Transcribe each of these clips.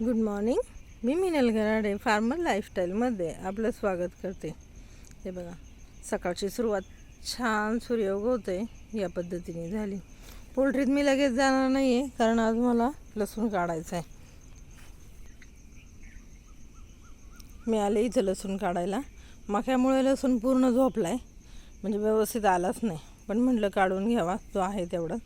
Good morning मी Minal Garade farmer लाईफस्टाईलमध्ये आपलं स्वागत करते. हे बघा सकाळची सुरुवात छान सूर्य उगवते या पद्धतीने झाली. पोल्ट्रीत मी लगेच जाणार नाही आहे कारण आज मला लसूण काढायचं आहे. मी आले इथं लसूण काढायला. मक्यामुळे लसूण पूर्ण झोपला आहे म्हणजे व्यवस्थित आलाच नाही. पण म्हटलं काढून घ्यावा तो आहे तेवढा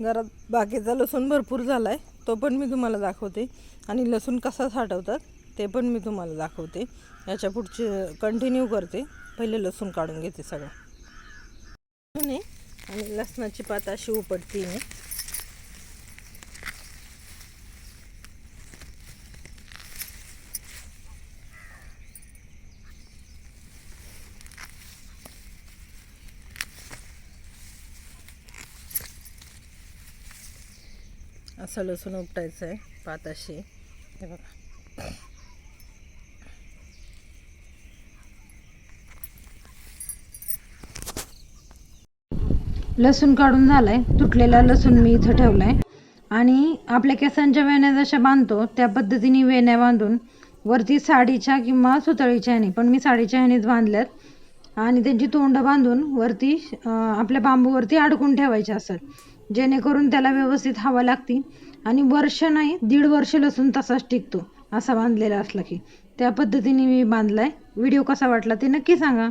घरात बाकीचा लसूण भरपूर झाला आहे तो पण मी तुम्हाला दाखवते. आणि लसूण कसा साठवतात ते पण मी तुम्हाला दाखवते. याच्या पुढचे कंटिन्यू करते. पहिले लसूण काढून घेते सगळं. आणि लसणाची पात अशी उपटते मी असं लसूण उपटायचं आहे पाताशी. हे बघा. लसूण काढून झालाय. तुटलेला लसूण मी इथं ठेवलाय. आणि आपल्या केसांच्या वेण्या जशा बांधतो त्या पद्धतीने वेण्या बांधून वरती साडीच्या किंवा सुतळीच्या ह्याने पण मी साडीच्या ह्यानेच बांधल्यात. आणि त्यांची तोंड बांधून वरती आपल्या बांबूवरती अडकून ठेवायचे असतात. जेणेकरून त्याला व्यवस्थित हवा लागती आणि वर्ष नाही दीड वर्ष लसूण तसाच टिकतो असा बांधलेला असला की. त्या पद्धतीने मी बांधलाय. व्हिडिओ कसा वाटला ते नक्की सांगा.